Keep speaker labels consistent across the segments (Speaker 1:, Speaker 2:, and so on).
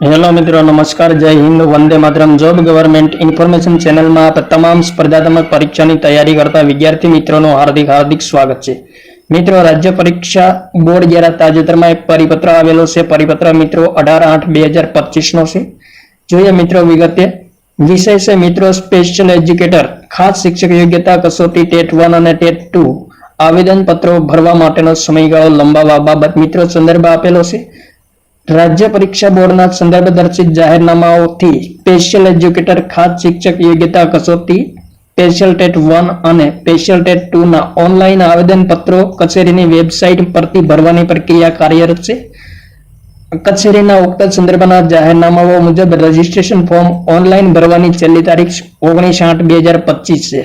Speaker 1: Hello મિત્રો, નમસ્કાર, જય હિન્દ, વંદે માતરમ. જોબ ગવર્મેન્ટ ઇન્ફોર્મેશન ચેનલમાં તમામ સ્પર્ધાત્મક પરીક્ષાની તૈયારી કરતા વિદ્યાર્થી મિત્રોનું હાર્દિક હાર્દિક સ્વાગત છે. મિત્રો, રાજ્ય પરીક્ષા બોર્ડ દ્વારા તાજેતરમાં એક પરિપત્ર આવેલો છે. પરિપત્ર મિત્રો અઢાર આઠ બે હજાર પચીસનો છે. જોઈએ મિત્રો વિગતે. વિષય છે મિત્રો સ્પેશિયલ એજ્યુકેટર ખાસ શિક્ષક યોગ્યતા કસોટી ટેટ વન અને ટેટ ટુ. આવેદન પત્રો ભરવા માટેનો સમયગાળો લંબાવવા બાબત મિત્રો સંદર્ભ આપેલો છે. રાજ્ય પરીક્ષા બોર્ડના સંદર્ભ દર્શિત જાહેરનામાઓથી સ્પેશિયલ એજ્યુકેટર ખાસ શિક્ષક યોગ્યતા કસોટી સ્પેશિયલ ટેટ વન અને સ્પેશિયલ ટેટ ટુના ઓનલાઈન આવેદનપત્રો કચેરીની વેબસાઇટ પરથી ભરવાની પ્રક્રિયા કાર્યરત છે. કચેરીના ઉક્ત સંદર્ભના જાહેરનામાઓ મુજબ રજીસ્ટ્રેશન ફોર્મ ઓનલાઈન ભરવાની છેલ્લી તારીખ ઓગણીસ આઠ બે હજાર પચીસ છે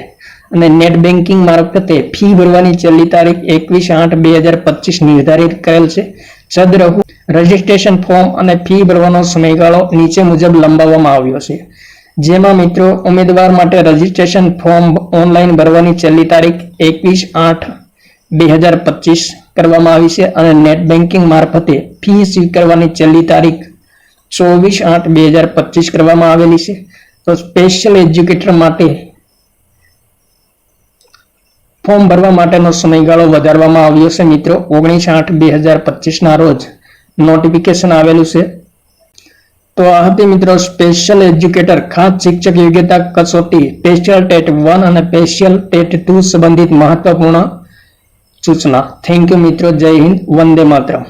Speaker 1: અને નેટ બેન્કિંગ મારફતે ફી ભરવાની છેલ્લી તારીખ એકવીસ આઠ બે હજાર પચીસ નિર્ધારિત કરેલ છે. સદરહુ રજીસ્ટ્રેશન ફોર્મ અને ફી ભરવાનો સમયગાળો નીચે મુજબ લંબાવવામાં આવ્યો છે. જેમાં મિત્રો, ઉમેદવાર માટે રજીસ્ટ્રેશન ફોર્મ ઓનલાઈન ભરવાની છેલ્લી તારીખ એકવીસ આઠ બે હજાર પચીસ કરવામાં આવી છે અને નેટ બેન્કિંગ મારફતે ફી સ્વીકારવાની છેલ્લી તારીખ ચોવીસ આઠ બે હજાર પચીસ કરવામાં આવેલી છે. તો સ્પેશિયલ એજ્યુકેટર માટે ફોર્મ ભરવા માટેનો સમયગાળો વધારવામાં આવ્યો છે મિત્રો. ઓગણીસ આઠ બે હજાર પચીસના રોજ નોટિફિકેશન આવેલું છે. તો આ હતી મિત્રો સ્પેશિયલ એજ્યુકેટર ખાસ શિક્ષક યોગ્યતા કસોટી સ્પેશિયલ ટેટ વન અને સ્પેશિયલ ટેટ ટુ સંબંધિત મહત્વપૂર્ણ સૂચના. થેન્ક યુ મિત્રો. જય હિન્દ. વંદે માતરમ.